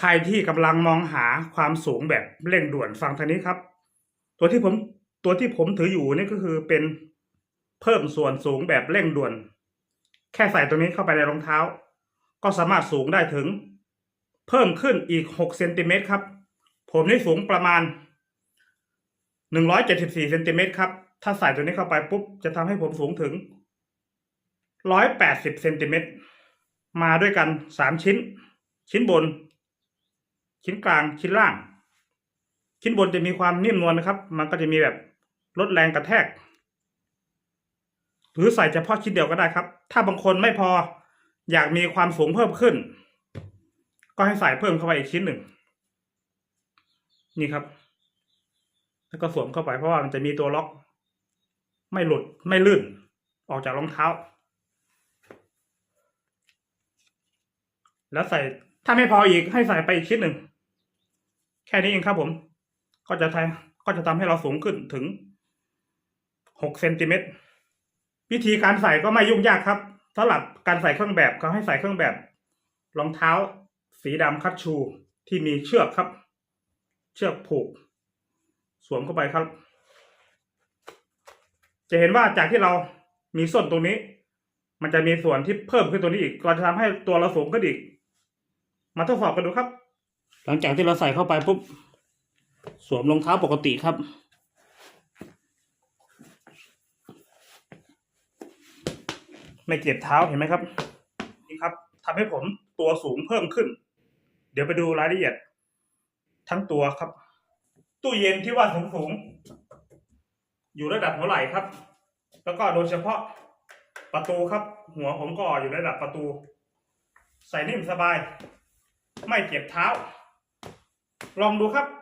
ใครที่กำลังมองหาความสูงแบบเร่งด่วนฟังทางนี้ครับ ตัวที่ผมตัวที่ผมถืออยู่นี่ก็คือเป็นเพิ่มส่วนสูงแบบเร่งด่วน แค่ใส่ตัวนี้เข้าไปในรองเท้า ก็สามารถสูงได้ถึง เพิ่มขึ้นอีกหกเซนติเมตรครับ ผมนี่สูงประมาณหนึ่งร้อยเจ็ดสิบสี่เซนติเมตรครับ ถ้าใส่ตัวนี้เข้าไปปุ๊บ จะทำให้ผมสูงถึงร้อยแปดสิบเซนติเมตรมาด้วยกันสามชิ้น ชิ้นบน ชิ้นกลางชิ้นล่าง ชิ้นบนจะมีความนิ่มนวลนะครับ มันก็จะมีแบบลดแรงกระแทก หรือใส่เฉพาะชิ้นเดียวก็ได้ครับ ถ้าบางคนไม่พออยากมีความสูงเพิ่มขึ้น ก็ให้ใส่เพิ่มเข้าไปอีกชิ้นหนึ่ง นี่ครับ แล้วก็สวมเข้าไปเพราะว่ามันจะมีตัวล็อก ไม่หลุดไม่ลื่น ออกจากรองเท้า แล้วใส่ถ้าไม่พออีกให้ใส่ไปอีกชิ้นหนึ่ง แค่นี้เองครับผม ก็จะทำก็จะทำให้เราสูงขึ้นถึงหกเซนติเมตรวิธีการใส่ก็ไม่ยุ่งยากครับสำหรับการใส่เครื่องแบบเขาให้ใส่เครื่องแบบ รองเท้า สีดำคัตชูที่มีเชือกครับ เชือกผูก สวมเข้าไปครับ จะเห็นว่าจากที่เรามีส้นตรงนี้ มันจะมีส่วนที่เพิ่มขึ้นตัวนี้อีกก็จะทำให้ตัวเราสูงขึ้นอีก มาทดสอบกันดูครับ หลังจากที่เราใส่เข้าไปปุ๊บสวมรองเท้าปกติครับ ไม่เก็บเท้าเห็นไหมครับนี่ครับทำให้ผมตัวสูงเพิ่มขึ้น เดี๋ยวไปดูรายละเอียด ทั้งตัวครับ ตู้เย็นที่ว่าสูงสูงอยู่ระดับหัวไหล่ครับ แล้วก็โดยเฉพาะประตูครับ หัวผมก็อยู่ระดับประตู ใส่นิ่มสบาย ไม่เจ็บเท้า ลองดูครับ